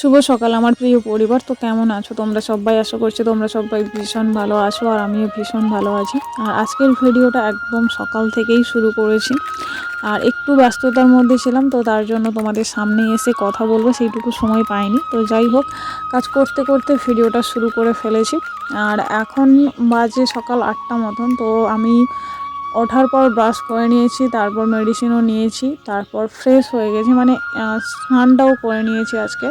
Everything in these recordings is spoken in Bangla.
শুভ সকাল, আমার প্রিয় পরিবার। তো কেমন আছো? তোমরা সবাই আশা করছি তোমরা সবাই ভীষণ ভালো আছো আর আমিও ভীষণ ভালো আছি। আর আজকের ভিডিওটা একদম সকাল থেকেই শুরু করেছি। আর একটু ব্যস্ততার মধ্যে ছিলাম, তো তার জন্য তোমাদের সামনে এসে কথা বলব, সেইটুকু সময় পাইনি। তো যাই হোক, কাজ করতে করতে ভিডিওটা শুরু করে ফেলেছি। আর এখন বাজে সকাল আটটা মতন, তো আমি ওঠার পর ব্রাশ করে নিয়েছি, তারপর মেডিসিনও নিয়েছি, তারপর ফ্রেশ হয়ে গেছি মানে স্নানটাও করে নিয়েছি আজকে।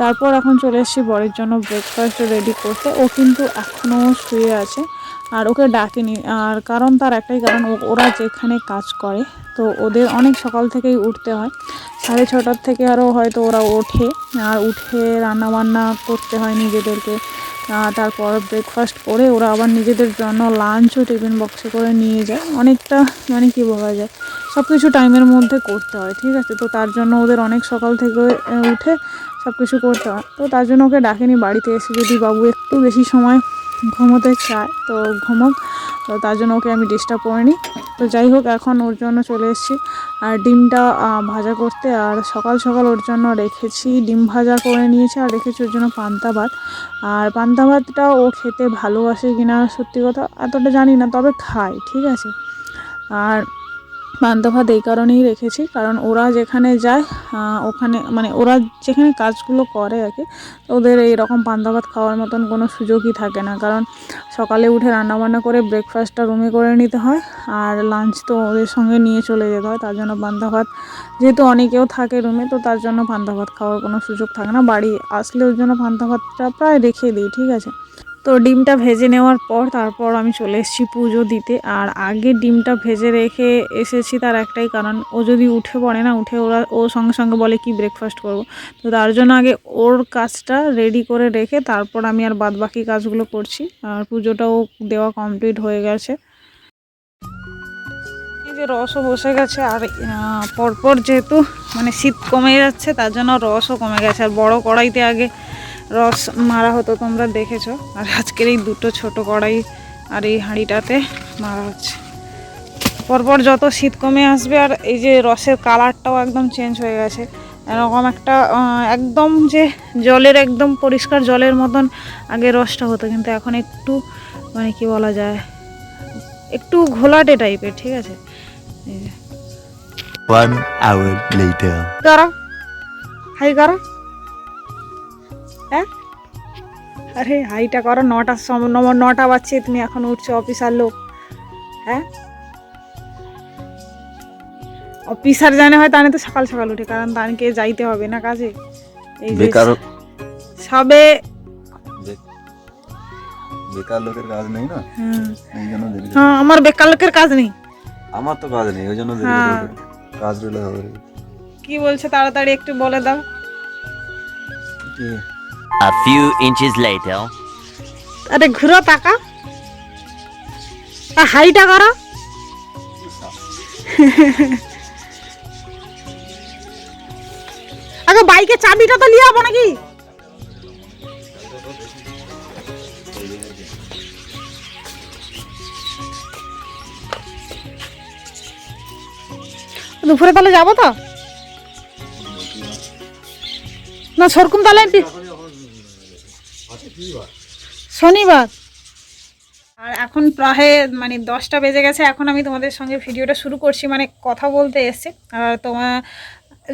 তারপর এখন চলে এসেছি বরের জন্য ব্রেকফাস্ট রেডি করতে। ও কিন্তু এখনও শুয়ে আছে আর ওকে ডাকিনি, আর কারণ তার একটাই কারণ ওরা যেখানে কাজ করে, তো ওদের অনেক সকাল থেকেই উঠতে হয়। সাড়ে ছটার থেকে আরও হয়তো ওরা ওঠে, আর উঠে রান্না বান্না করতে হয় নিজেদেরকে। তারপর ব্রেকফাস্ট করে ওরা আবার নিজেদের জন্য লাঞ্চও টিফিন বক্সে করে নিয়ে যায়। অনেকটা মানে কি বলা যায় সব কিছু টাইমের মধ্যে করতে হয়, ঠিক আছে? তো তার জন্য ওদের অনেক সকাল থেকে উঠে সব কিছু করতে হয়। তো তার জন্য ওকে ডাকেনি, বাড়িতে এসে যদি বাবু একটু বেশি সময় ঘুমোতে চায়, তো ঘুমোক, তো তার জন্য ওকে আমি ডিস্টার্ব করিনি তো যাই হোক, এখন ওর জন্য চলে এসেছি। আর ডিমটা ভাজা করতে, আর সকাল সকাল ওর জন্য রেখেছি। ডিম ভাজা করে নিয়েছি আর রেখেছি ওর জন্য পান্তা ভাত। আর পান্তা ভাতটা ও খেতে ভালোবাসে কিনা সত্যি কথা, এতটা জানি না, তবে খায়, ঠিক আছে? আর ভাত এই কারণেই রেখেছি, কারণ ওরা যেখানে যায় ওখানে মানে ওরা যেখানে কাজগুলো করে আর কি, ওদের এই রকম পান্তাভাত খাওয়ার মতন কোনো সুযোগই থাকে না। কারণ সকালে উঠে রান্নাবান্না করে ব্রেকফাস্টটা রুমে করে নিতে হয়, আর লাঞ্চ তো ওদের সঙ্গে নিয়ে চলে যেতে হয়, তার জন্য ভাত যেহেতু অনেকেও থাকে রুমে তো তার জন্য পান্তা ভাত খাওয়ার কোনো সুযোগ থাকে না। বাড়ি আসলে ওর জন্য পান্তা ভাতটা প্রায় রেখে দিই, ঠিক আছে? তো ডিমটা ভেজে নেওয়ার পর তারপর আমি চলে এসেছি পুজো দিতে। আর আগে ডিমটা ভেজে রেখে এসেছি তার একটাই কারণ, ও যদি উঠে পড়ে না, উঠে ওরা, ও সঙ্গে সঙ্গে বলে, কি ব্রেকফাস্ট করব? তো তার জন্য আগে ওর কাজটা রেডি করে রেখে তারপর আমি আর বাদ বাকি কাজগুলো করছি। আর পুজোটাও দেওয়া কমপ্লিট হয়ে গেছে। যে রসও বসে গেছে, আর পরপর যেহেতু মানে শীত কমে যাচ্ছে, তার জন্য রসও কমে গেছে। আর বড় কড়াইতে আগে রস মারা হতো তোমরা দেখেছ। আর আজকের এই দুটো ছোট কড়াই আর এই হাঁড়িটাতে মারা হচ্ছে। পরপর যত শীত কমে আসবে আর এই যে রসের কালারটাও একদম চেঞ্জ হয়ে গেছে। এরকম একটা একদম যে জলের একদম পরিষ্কার জলের মতন আগে রসটা হতো। কিন্তু এখন একটু মানে কি বলা যায় একটু ঘোলাটে টাইপের ঠিক আছে? One hour later. করো হাই করো হ্যাঁ? আরে হাইটা করো নটার সময় নটা বাজছে তুমি এখন উঠছো অফিসার লোক। হ্যাঁ? অফিসার জানে হয় তাহলে তো সকাল সকাল উঠে কারণ তাকে যাইতে হবে না কাজে। এই যে বেকার সবে বেকার লোকের কাজ নেই না? এই জন্য দেরি হ্যাঁ আমার বেকার লোকের কাজ নেই। আমার তো কাজ নেই ওই জন্য দেরি হ্যাঁ। কাজ রইলে হবে কি বলছে তাড়াতাড়ি একটু বলে দাও। কি? A few inches later. আরে ঘুরো টাকা হাইটা করো। আগে বাইকের চাবিটা তো নিয়ে যাব নাকি? দুপুরে তাহলে যাব তো? না সরকুম তাহলে শনিবার। আর এখন প্রায় মানে দশটা বেজে গেছে এখন আমি তোমাদের সঙ্গে ভিডিওটা শুরু করছি মানে কথা বলতে এসেছি। আর তোমার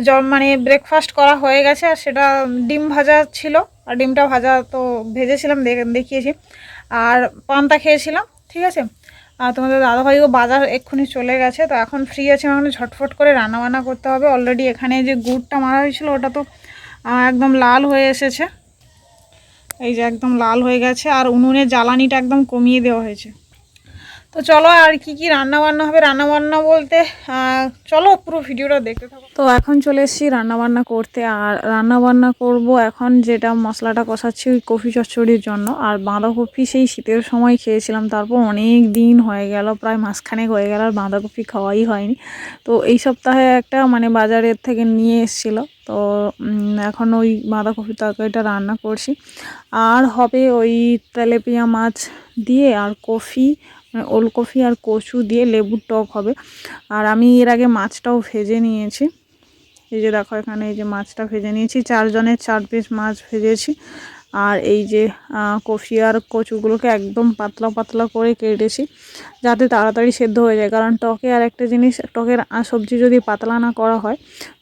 জ- মানে ব্রেকফাস্ট করা হয়ে গেছে আর সেটা ডিম ভাজা ছিল আর ডিমটা ভাজা তো ভেজেছিলাম দেখ- দেখিয়েছি। আর পান্তা খেয়েছিলাম ঠিক আছে? আর তোমাদের দাদাভাইও বাজার এক্ষুনি চলে গেছে তো এখন ফ্রি আছে এখন ঝটফট করে রান্না বান্না করতে হবে। অলরেডি এখানে যে গুড়টা মারা হয়েছিল ওটা তো একদম লাল হয়ে এসেছে। এই যে একদম লাল হয়ে গেছে আর উনুনের জ্বালানিটা একদম কমিয়ে দেওয়া হয়েছে। তো চলো আর কি কি রান্না বান্না হবে? রান্না বান্না বলতে চলো পুরো ভিডিওটা দেখতে থাকো। তো এখন চলে এসেছি রান্না বান্না করতে, আর রান্না বান্না করব এখন যেটা মশলাটা কষাচ্ছি ওই কফি চচ্চড়ির জন্য। আর বাঁধাকপি সেই শীতের সময় খেয়েছিলাম, তারপর অনেক দিন হয়ে গেল, প্রায় মাসখানেক হয়ে গেল আর বাঁধাকপি খাওয়াই হয়নি। তো এই সপ্তাহে একটা মানে বাজারের থেকে নিয়ে এসেছিল, তো এখন ওই বাঁধাকপি তরকারিটা রান্না করছি। আর হবে ওই তেলেপিয়া মাছ দিয়ে আর কফি ওলকপি আর কচু দিয়ে লেবুর টক হবে। আর আমি এর আগে মাছটাও ভেজে নিয়েছি। এই যে দেখো এখানে এই যে মাছটা ভেজে নিয়েছি। চারজনের চার পিস মাছ ভেজেছি। আর এই যে কফি আর কচুগুলোকে একদম পাতলা পাতলা করে কেটেছি যাতে তাড়াতাড়ি সেদ্ধ হয়ে যায়। কারণ টকে আর একটা জিনিস, টকের সবজি যদি পাতলা না করা হয়,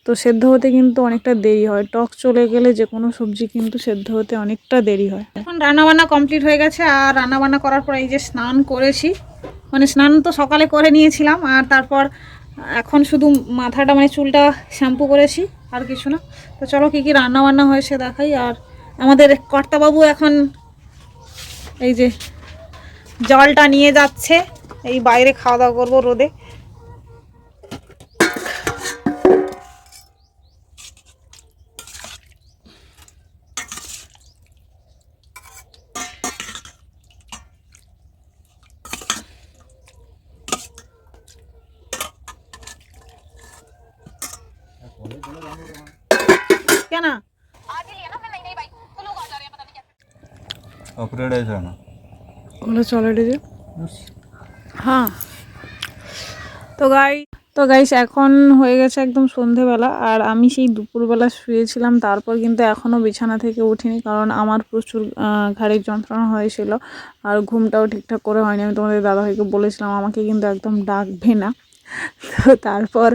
তো সেদ্ধ হতে কিন্তু অনেকটা দেরি হয়। টক চলে গেলে যে কোনো সবজি কিন্তু সেদ্ধ হতে অনেকটা দেরি হয়। এখন রান্নাবান্না কমপ্লিট হয়ে গেছে আর রান্নাবান্না করার পর এই যে স্নান করেছি মানে স্নান তো সকালে করে নিয়েছিলাম আর তারপর এখন শুধু মাথাটা মানে চুলটা শ্যাম্পু করেছি আর কিছু না। তো চলো কী কী রান্নাবান্না হয়েছে দেখাই আর আমাদের কর্তাবাবু এখন এই যে জলটা নিয়ে যাচ্ছে। এই বাইরে খাওয়া দাওয়া করব রোদে। কেন? না ওগুলো চলে হ্যাঁ তো গাই তো গাইস এখন হয়ে গেছে একদম সন্ধেবেলা আর আমি সেই দুপুরবেলা শুয়েছিলাম তারপর কিন্তু এখনও বিছানা থেকে উঠিনি কারণ আমার প্রচুর ঘাড়ের যন্ত্রণা হয়েছিল আর ঘুমটাও ঠিকঠাক করে হয়নি আমি তোমাদের দাদাভাইকে বলেছিলাম আমাকে কিন্তু একদম ডাকবে না। তো তারপর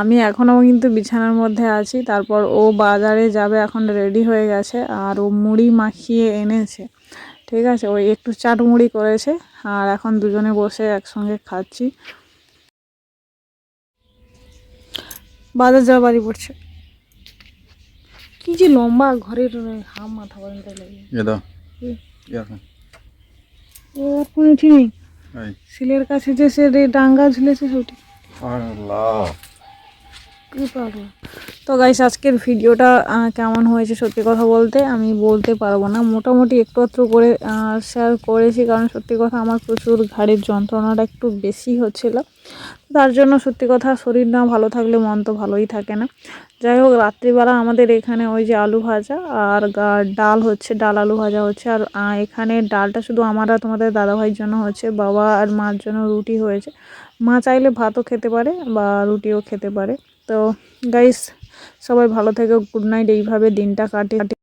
আমি এখনও কিন্তু বিছানার মধ্যে আছি তারপর ও বাজারে যাবে এখন রেডি হয়ে গেছে আর ও মুড়ি মাখিয়ে এনেছে। ঠিক আছে ওই একটু চাট মুড়ি করেছে আর এখন দুজনে বসে একসঙ্গে খাচ্ছি। বাজার যাওয়া বাড়ি পড়ছে। কি যে লম্বা ঘরের হাম মাথা পর্যন্ত লাগে ঠিক সিলের কাছে যে সে ডাঙ্গা ঝুলেছে সেটি। আল্লাহ। তো গাইস আজকের ভিডিওটা কেমন হয়েছে সত্যি কথা বলতে আমি বলতে পারব না। মোটামুটি একটু একটু করে শেয়ার করেছি কারণ সত্যি কথা আমার প্রচুর ঘাড়ের যন্ত্রণাটা একটু বেশি হচ্ছিল। তার জন্য সত্যি কথা শরীর না ভালো থাকলে মন তো ভালোই থাকে না। যাই হোক, রাত্রিবেলা আমাদের এখানে ওই যে আলু ভাজা আর ডাল হচ্ছে, ডাল আলু ভাজা হচ্ছে। আর এখানে ডালটা শুধু আমার আর তোমাদের দাদাভাইয়ের জন্য হচ্ছে, বাবা আর মার জন্য রুটি হয়েছে। মা চাইলে ভাতও খেতে পারে বা রুটিও খেতে পারে। তো গাইস সবাই ভালো থেকে গুড নাইট এইভাবে দিনটা কাটে।